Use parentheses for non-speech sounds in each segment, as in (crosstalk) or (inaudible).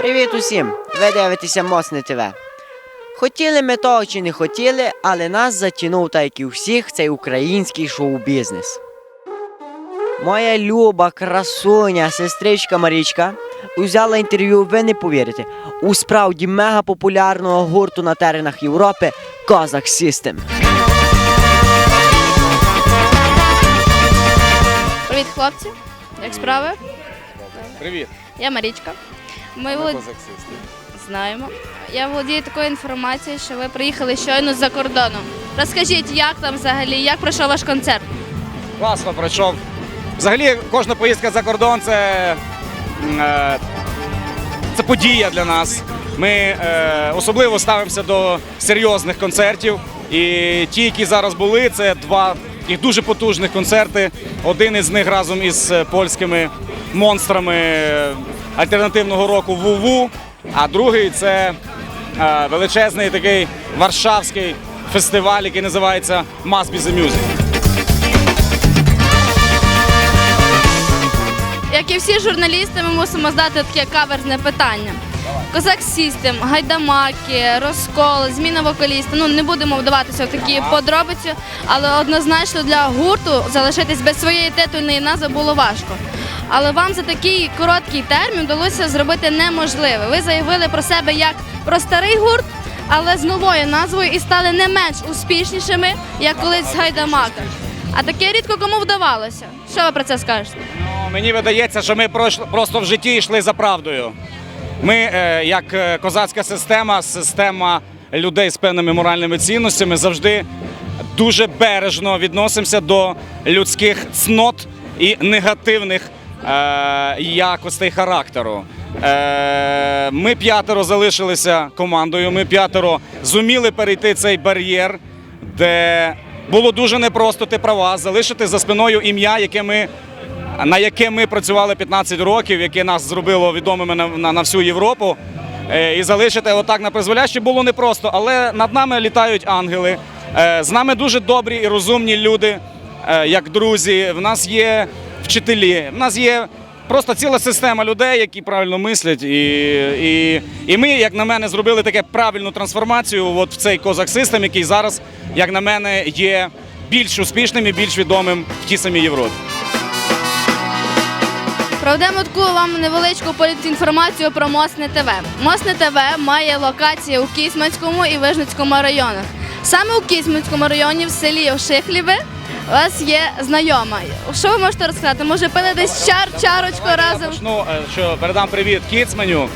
Привіт усім! Ви дивитеся Мосне ТВ. Хотіли ми того чи не хотіли, але нас затягнув, так як і всіх, цей український шоу-бізнес. Моя люба, красуня, сестричка Марічка узяла інтерв'ю, ви не повірите, у справді мега популярного гурту на теренах Європи Козак System. Привіт, хлопці! Як справи? Привіт, Я Марічка. Ми волод... знаємо. Я володію такою інформацією, що ви приїхали щойно з-за кордону. Розкажіть, як там взагалі, як пройшов ваш концерт? класно пройшов. Взагалі, кожна поїздка за кордон це, е, це подія для нас. Ми е, особливо ставимося до серйозних концертів. І ті, які зараз були, це два таких дуже потужних концерти. Один із них разом із е, польськими монстрами е, альтернативного року ВУВУ, а другий це е, величезний такий варшавський фестиваль, який називається Must Be The Music. Як і всі журналісти, ми мусимо здати таке каверзне питання. Козак Сістем, гайдамаки, розкол, зміна вокаліста. Ну не будемо вдаватися в такі подробиці, але однозначно для гурту залишитись без своєї титульної назви було важко. Але вам за такий короткий термін вдалося зробити неможливе. Ви заявили про себе як про старий гурт, але з новою назвою і стали не менш успішнішими, як колись гайдамака. А таке рідко кому вдавалося. Що ви про це скажете? Ну, Мені видається, що ми просто в житті йшли за правдою. Ми, е, як е, козацька система, система людей з певними моральними цінностями, завжди дуже бережно відносимося до людських цнот і негативних е, якостей характеру. Ми п'ятеро залишилися командою. Ми п'ятеро зуміли перейти цей бар'єр, де було дуже непросто ти права залишити за спиною ім'я, яке ми на яке ми працювали 15 років, яке нас зробило відомими на, на, на всю Європу. Е, І залишити отак на призволяще було непросто, але над нами літають ангели. Е, З нами дуже добрі і розумні люди, е, як друзі. В нас є вчителі, в нас є просто ціла система людей, які правильно мислять. І, і, і ми, як на мене, зробили таку правильну трансформацію от в цей козак систем, який зараз, як на мене, є більш успішним і більш відомим в тій самій Європі. Проведемо таку вам невеличку політінформацію про Мосне ТВ. Мосне ТВ має локації у Кісманському і Вижницькому районах. Саме у Кісманському районі в селі Ошихліве у вас є знайома. Що ви можете розказати? Може пили десь чар, чарочку Я разом? почну, е, що передам привіт Кіцманю.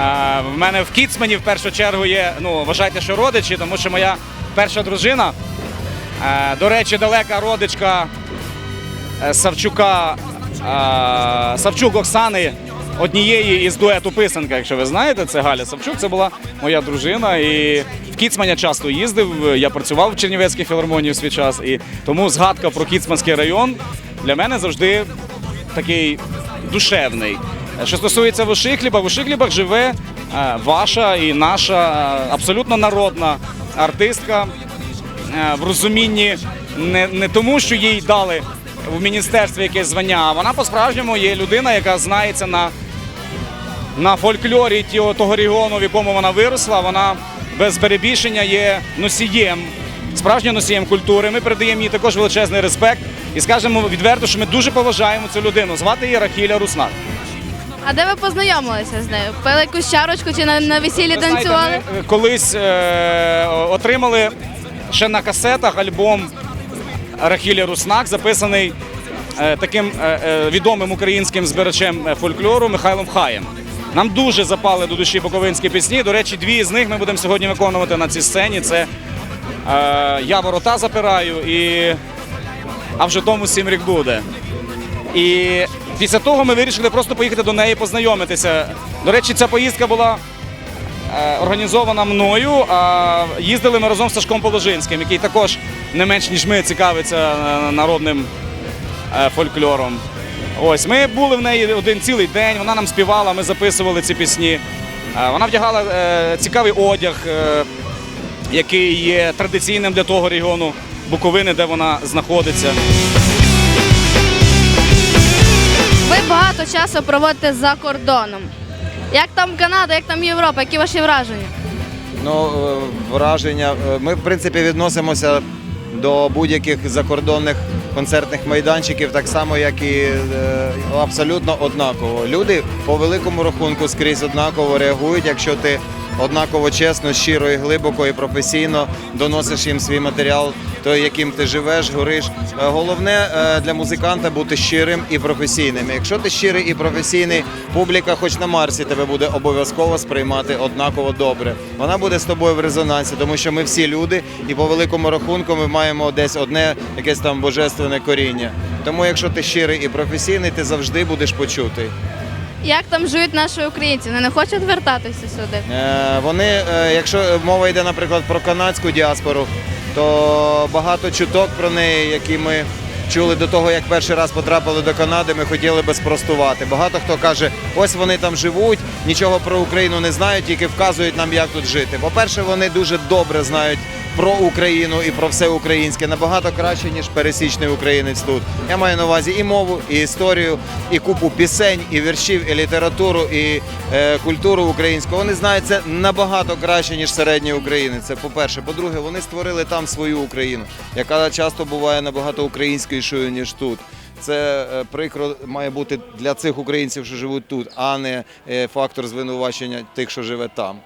Е, В мене в Кіцмані в першу чергу є, ну, вважайте, що родичі, тому що моя перша дружина, е, до речі, далека родичка Савчука, Савчук Оксани, однієї із дуету Писанка, якщо ви знаєте, це Галя Савчук, це була моя дружина. І в Кіцманя часто їздив. Я працював в Чернівецькій філармонії в свій час. І тому згадка про Кіцманський район для мене завжди такий душевний. Що стосується Вишихліба, в Вишихлібах живе е, ваша і наша е, абсолютно народна артистка е, в розумінні не, не тому, що їй дали в міністерстві якесь звання, а вона по-справжньому є людина, яка знається на, на фольклорі тіо- того регіону, в якому вона виросла. Вона без перебільшення є носієм, справжнім носієм культури. Ми передаємо їй також величезний респект і скажемо відверто, що ми дуже поважаємо цю людину. Звати її Рахіля Руснак. А де ви познайомилися з нею? Пили якусь чарочку чи на, на весіллі Ви знаєте, танцювали? ми, е, колись е, отримали ще на касетах альбом Рахілі Руснак, записаний е, таким е, е, відомим українським збирачем фольклору Михайлом Хаєм. Нам дуже запали до душі буковинські пісні. До речі, дві з них ми будемо сьогодні виконувати на цій сцені. Це Я ворота запираю і А вже тому сім рік буде. І після того ми вирішили просто поїхати до неї познайомитися. До речі, ця поїздка була організована мною, а їздили ми разом з Сашком Положинським, який також не менш ніж ми цікавиться е, народним е, фольклором. Ось ми були в неї один цілий день. Вона нам співала, ми записували ці пісні. Е, Вона вдягала цікавий одяг, який є традиційним для того регіону Буковини, де вона знаходиться. Ви багато часу проводите за кордоном. Як там Канада, як там Європа, які ваші враження? Ну, враження. Ми, в принципі, відносимося до будь-яких закордонних концертних майданчиків, так само, як і е, абсолютно однаково. Люди по великому рахунку скрізь однаково реагують, якщо ти однаково чесно, щиро і глибоко і професійно доносиш їм свій матеріал, той, яким ти живеш, гориш. Е, Головне е, для музиканта бути щирим і професійним. Якщо ти щирий і професійний, публіка, хоч на Марсі, тебе буде обов'язково сприймати однаково добре. Вона буде з тобою в резонансі, тому що ми всі люди, і по великому рахунку ми маємо десь одне якесь там божественне коріння. Тому, якщо ти щирий і професійний, ти завжди будеш почутий. Як там живуть наші українці? Вони не хочуть вертатися сюди? Е, Вони, е, якщо мова йде, наприклад, про канадську діаспору, то багато чуток про неї, які ми чули до того, як перший раз потрапили до Канади, ми хотіли би спростувати. Багато хто каже, ось вони там живуть, нічого про Україну не знають, тільки вказують нам, як тут жити. По-перше, вони дуже добре знають про Україну і про все українське набагато краще, ніж пересічний українець тут. Я маю на увазі і мову, і історію, і купу пісень, і віршів, і літературу, і е, культуру українську. Вони знають це набагато краще, ніж середній українець. Це по-перше. По-друге, вони створили там свою Україну, яка часто буває набагато українськішою, ніж тут. Це е, прикро має бути для цих українців, що живуть тут, а не е, фактор звинувачення тих, що живе там.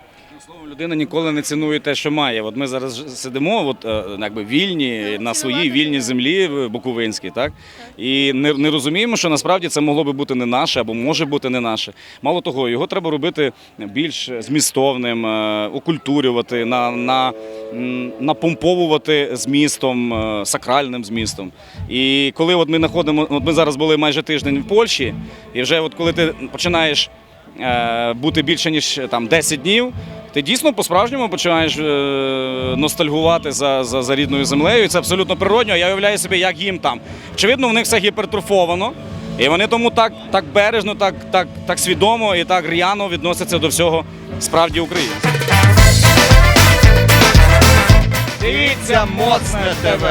Словом, людина ніколи не цінує те, що має. От ми зараз сидимо, от, е, якби вільні на своїй вільній землі в Буковинській, так? І не, не розуміємо, що насправді це могло би бути не наше або може бути не наше. Мало того, його треба робити більш змістовним, е, окультурювати, на, на, напомповувати змістом, е, сакральним змістом. І коли от ми знаходимо, от ми зараз були майже тиждень в Польщі, і вже от коли ти починаєш бути більше ніж там 10 днів, ти дійсно по-справжньому починаєш е, ностальгувати за, за, за рідною землею. І це абсолютно природньо. Я уявляю собі, як їм там. Очевидно, в них все гіпертрофовано. І вони тому так, так бережно, так, так, так свідомо і так р'яно відносяться до всього справді України. Дивіться моцне ТВ.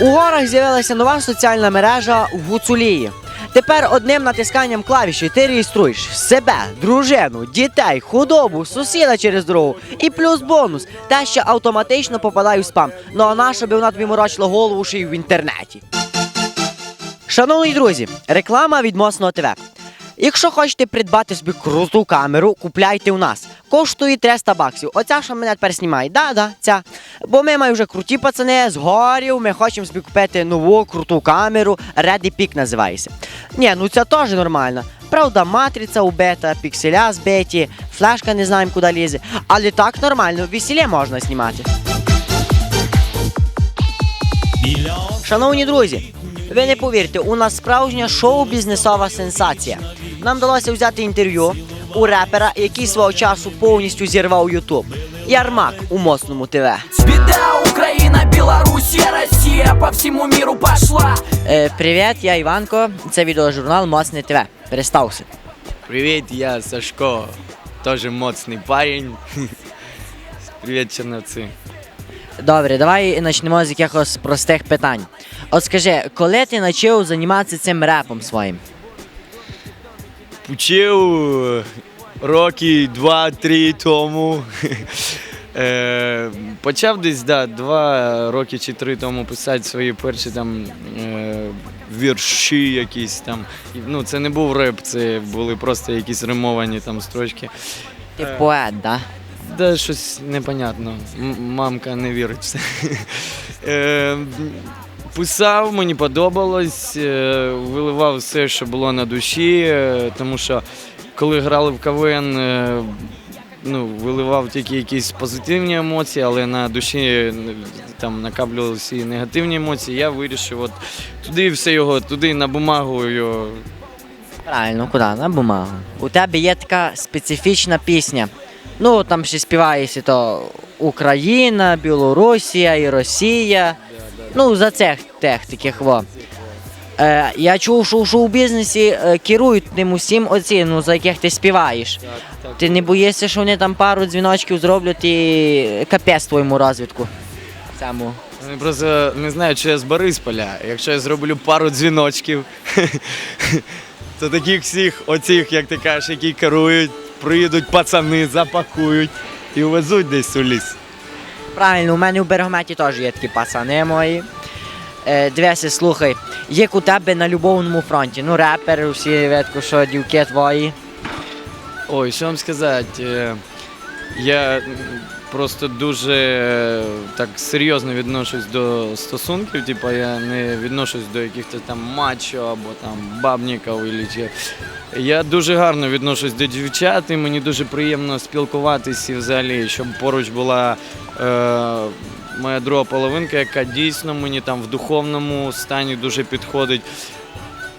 У горах з'явилася нова соціальна мережа Гуцулії. Тепер одним натисканням клавіші ти реєструєш себе, дружину, дітей, худобу, сусіда через дорогу. І плюс бонус, те, що автоматично попадає в спам. Ну а наша би вона тобі морочила голову ще й в інтернеті. Шановні друзі, реклама від Мосного ТВ. Якщо хочете придбати собі круту камеру, купляйте у нас. Коштує 300 баксів. Оця, що мене тепер знімає. Да, да, ця. Бо ми маємо вже круті пацани з горів. Ми хочемо собі купити нову круту камеру. Ready Peak називається. Ні, ну це теж нормально. Правда, матриця убита, пікселя збиті, флешка не знаємо куди лізе. Але так нормально, весілля можна знімати. Шановні друзі, ви не повірте, у нас справжня шоу-бізнесова сенсація. Нам вдалося взяти інтерв'ю у репера, який свого часу повністю зірвав Ютуб. Ярмак у моцному ТВ. Беда, Украина, Белоруссия, Россия по всему миру пошла Е, привіт, я Іванко. Це відеожурнал Моцне ТВ. Перестався. Привет, я Сашко, тоже моцный парень. (laughs) Привет, Черновцы. Добре, давай почнемо з якихось простих питань. От скажи, коли ти почав займатися цим репом своїм? Почив роки два-три тому. Е, почав десь да, два роки чи три тому писати свої перші там е, вірші якісь там. Ну, це не був реп, це були просто якісь римовані там строчки. Ти поет, да? Да, щось непонятно. Мамка не вірить в це. (laughs) Е, Писав, мені подобалось, е, виливав все, що було на душі, е, тому що коли грали в КВН, е, ну, виливав тільки якісь позитивні емоції, але на душі там накаплювалися і негативні емоції. Я вирішив от туди все його, туди на бумагу його Правильно, куди? На бумагу. У тебе є така специфічна пісня. Ну, там ще співається то Україна, Білорусія і Росія. Ну, за цих тех таких во. Е, я чув, що у шоу-бізнесі е, керують ним усім оці, ну, за яких ти співаєш. Ти не боїшся, що вони там пару дзвіночків зроблять і капець твоєму розвитку. Цьому. Вони просто не знають, що я з Борисполя. Якщо я зроблю пару дзвіночків, (laughs) то таких всіх, оцих, як ти кажеш, які керують, приїдуть пацани, запакують і везуть десь у ліс. Правильно, у мене в Берегометі теж є такі пацани мої. Е, дивися, слухай, як у тебе на любовному фронті. Ну, репери, всі видко, що дівки твої. Ой, що вам сказати? е, Я просто дуже е, так серйозно відношусь до стосунків. Типу, я не відношусь до якихось там мачо або там бабників. або чи. Я дуже гарно відношусь до дівчат, і мені дуже приємно спілкуватися взагалі, щоб поруч була е, моя друга половинка, яка дійсно мені там в духовному стані дуже підходить.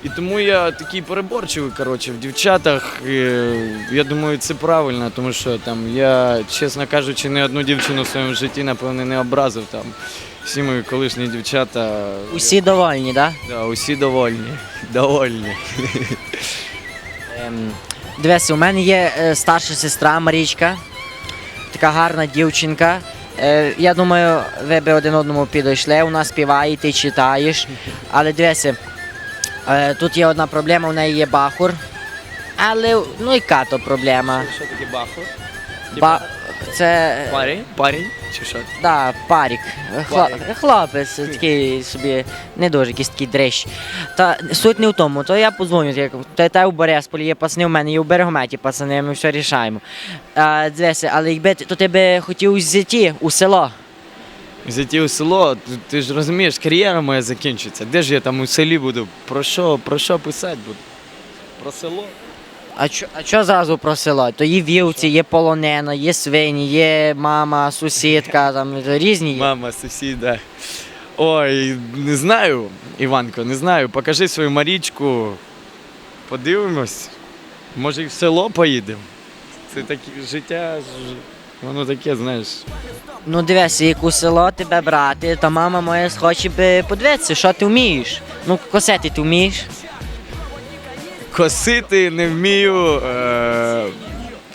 І тому я такий переборчивий, коротше, в дівчатах. І, я думаю, це правильно, тому що там я, чесно кажучи, не одну дівчину в своєму житті, напевне, не образив. Там всі мої колишні дівчата. Усі довольні, так? Да, усі довольні. Довольні. Ем, дивися, у мене є е, старша сестра Марічка, така гарна дівчинка. Е, я думаю, ви би один одному підійшли, вона співає, ти читаєш. Але дивися, тут є одна проблема, у неї є бахур. Але ну яка то проблема? Що таке бахур? Ба... Це Парень? Парень? Чи що? да, парік. Хло... Хлопець, такий собі не дуже якийсь такий дрищ. Та суть не в тому, то я позвоню, як та, та у Борисполі є пацани, у мене є у Берегометі пацани, ми все рішаємо. А, дивися, але якби то ти би хотів зійти у село. Зайти у село, ти, ж розумієш, кар'єра моя закінчиться. Де ж я там у селі буду? Про що, про що писати буду? Про село? А що а чо зразу про село? То є вівці, є полонена, є свині, є мама, сусідка, там різні є. Мама, сусіда. Ой, не знаю, Іванко, не знаю. Покажи свою Марічку. Подивимось. Може, і в село поїдемо. Це таке життя, воно таке, знаєш. Ну дивися, як у село тебе брати, то мама моя схоче би подивитися, що ти вмієш. Ну, косети ти вмієш. Косити не вмію. Е-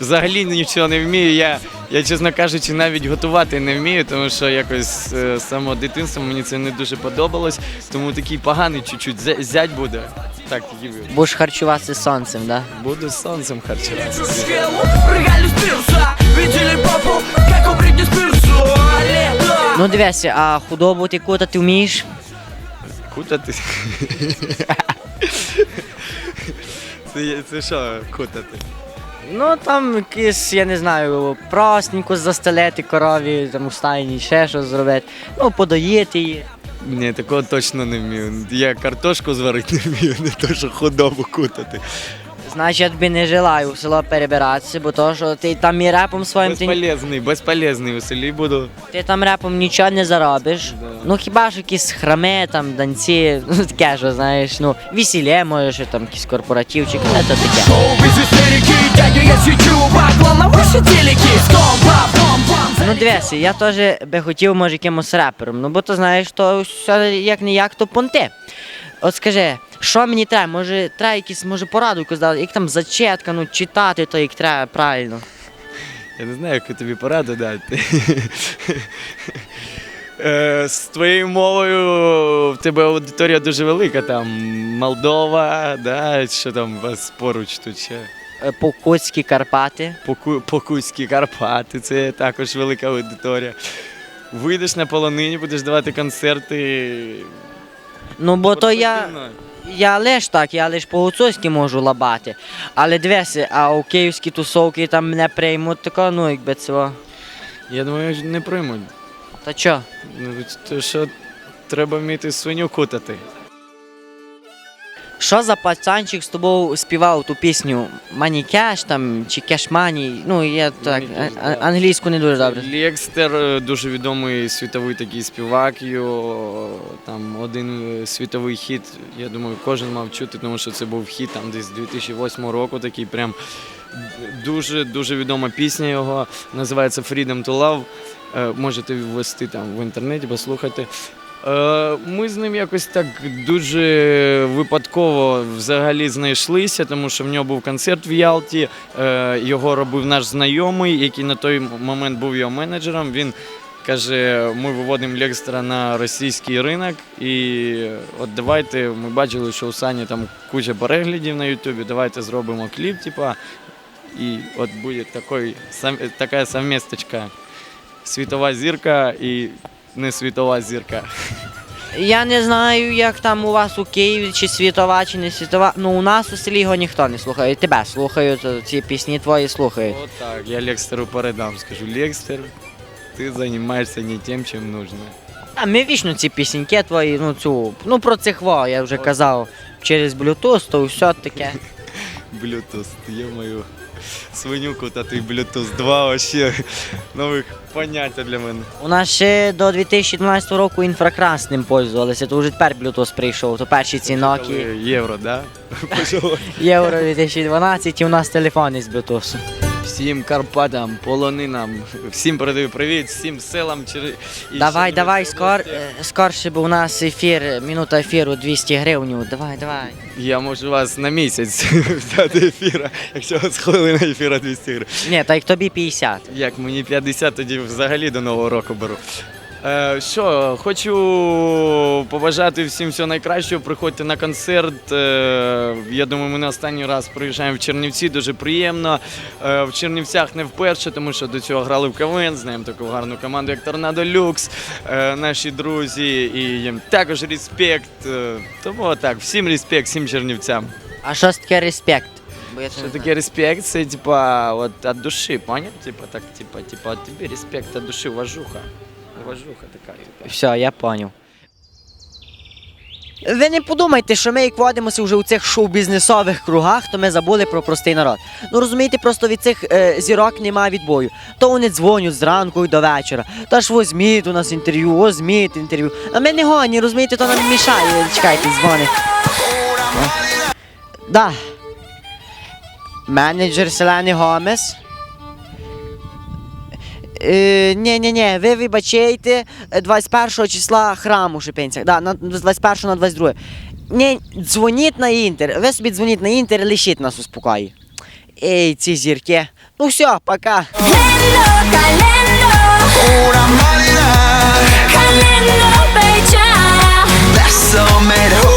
взагалі нічого не вмію. Я, я, чесно кажучи, навіть готувати не вмію, тому що якось е, з самого дитинства мені це не дуже подобалось. Тому такий поганий чуть-чуть зя- зять буде. Так, такий буде. Будеш харчуватися сонцем, да? Буду з сонцем харчуватися. Ну дивися, а худобу ти кутати вмієш? Кутати. Це, це що кутати? Ну там якийсь, я не знаю, простенько застелити корові, там у стайні, ще щось зробити. Ну, подоїти її. Ні, такого точно не вмію. Я картошку зварити не вмію, не то, що худобу кутати. Значить, я тобі не желаю в село перебиратися, бо то, що ти там і репом своїм ти, Безполезний, безполезний у селі буду. ти там репом нічого не заробиш. Да. Ну хіба ж якісь храми, там, данці, (laughs) ну таке що, знаєш, ну, весілля може, що там якийсь корпоративчик, це таке. Шоу-биз истерики, дядя, я сидю Баклан на ваши телеки Ну дивися, я теж би хотів, може, якимось репером. Ну бо то знаєш, то все як не як, то понти. От скажи, що мені треба? Може, треба якісь, може, пораду якусь дати, як там зачетка, ну читати, то як треба правильно. Я не знаю, яку тобі пораду дати. (laughs) Е, З твоєю мовою в тебе аудиторія дуже велика, там Молдова, да, що там у вас поруч тут ще. Е, Покутські Карпати. Поку- Покутські Карпати, це також велика аудиторія. Вийдеш на полонині, будеш давати концерти. Ну бо то я. Перспективно. Я лиш так, я лиш по-гуцульськи можу лабати. Але дивися, а у київські тусовки там мене приймуть тако, ну якби цього. Я думаю, не приймуть. Та чо? Ну, то що треба вміти свиню кутати. Що за пацанчик з тобою співав ту пісню Мані Кеш там чи Мані? Ну я так Money Cash, англійську не дуже добре. Лєкстер е, дуже відомий світовий такий співак. Його там один е, світовий хіт. Я думаю, кожен мав чути, тому що це був хіт там десь 2008 року. Такий прям дуже дуже відома пісня його. Називається Freedom to Love. Е, Можете ввести там в інтернеті, послухати. Е, Ми з ним якось так дуже випадково взагалі знайшлися, тому що в нього був концерт в Ялті. е, Його робив наш знайомий, який на той момент був його менеджером. Він Каже, ми виводимо Лекстера на російський ринок, і от давайте ми бачили, що у Сані там куча переглядів на Ютубі. Давайте зробимо кліп, типа, і от буде такой, така совместочка. Світова зірка і не світова зірка. Я не знаю, як там у вас у Києві, чи світова, чи не світова. Ну у нас у селі його ніхто не слухає. Тебе слухають, е, ці пісні твої слухають. От так, я Лекстеру передам, скажу, Лекстер, ти займаєшся не тим, чим нужно. А ми вічно ці пісеньки твої, ну цю, ну про цих во, я вже казав, через Bluetooth, то все таке. (laughs) Bluetooth, є мою свинюку та ти Bluetooth 2 вообще нових поняття для мене. У нас ще до 2012 року інфракрасним пользувалися, то вже тепер Bluetooth прийшов, то перші ці Nokia. Євро, да? (laughs) Євро 2012 і у нас телефони з Bluetooth. Всім Карпатам, полонинам, всім передаю привіт, всім селам. і Давай, давай, скор, е, скорше, бо у нас ефір, минута ефіру 200 гривень. Давай, давай. Я можу вас на місяць (laughs) взяти ефіра, якщо у вас хвилина ефіра 200 гривень. Ні, так тобі 50. Як мені 50, тоді взагалі до Нового року беру. Е, що, хочу побажати всім всього найкращого. Приходьте на концерт. Е, я думаю, ми на останній раз приїжджаємо в Чернівці. Дуже приємно. Е, в Чернівцях не вперше, тому що до цього грали в КВН. Знаємо таку гарну команду, як Торнадо Люкс, е, наші друзі. І їм також респект. Е, тому так, всім респект, всім чернівцям. А що таке респект? Що таке респект? Це типа от від душі, поняв? Типа так, типа, типа, тобі респект від душі, уважуха. Уважуха така. Все, я поняв. Ви не подумайте, що ми як водимося вже у цих шоу-бізнесових кругах, то ми забули про простий народ. Ну розумієте, просто від цих е, зірок немає відбою. То вони дзвонять зранку і до вечора. Та ж возьміть у нас інтерв'ю, возьміть інтерв'ю. А ми не гоні, розумієте, то нам мішає. Чекайте, дзвони. Да. Менеджер Селени Гомес. Ні, ні, ні, ви вибачайте е, 21 числа храм у Шипенцях. Да, на 21 на 22. Ні, дзвоніть на інтер. Ви собі дзвоніть на інтер, лишіть нас у спокої. Ей, ці зірки. Ну все, пока. Urambalina Kalendo Beja That's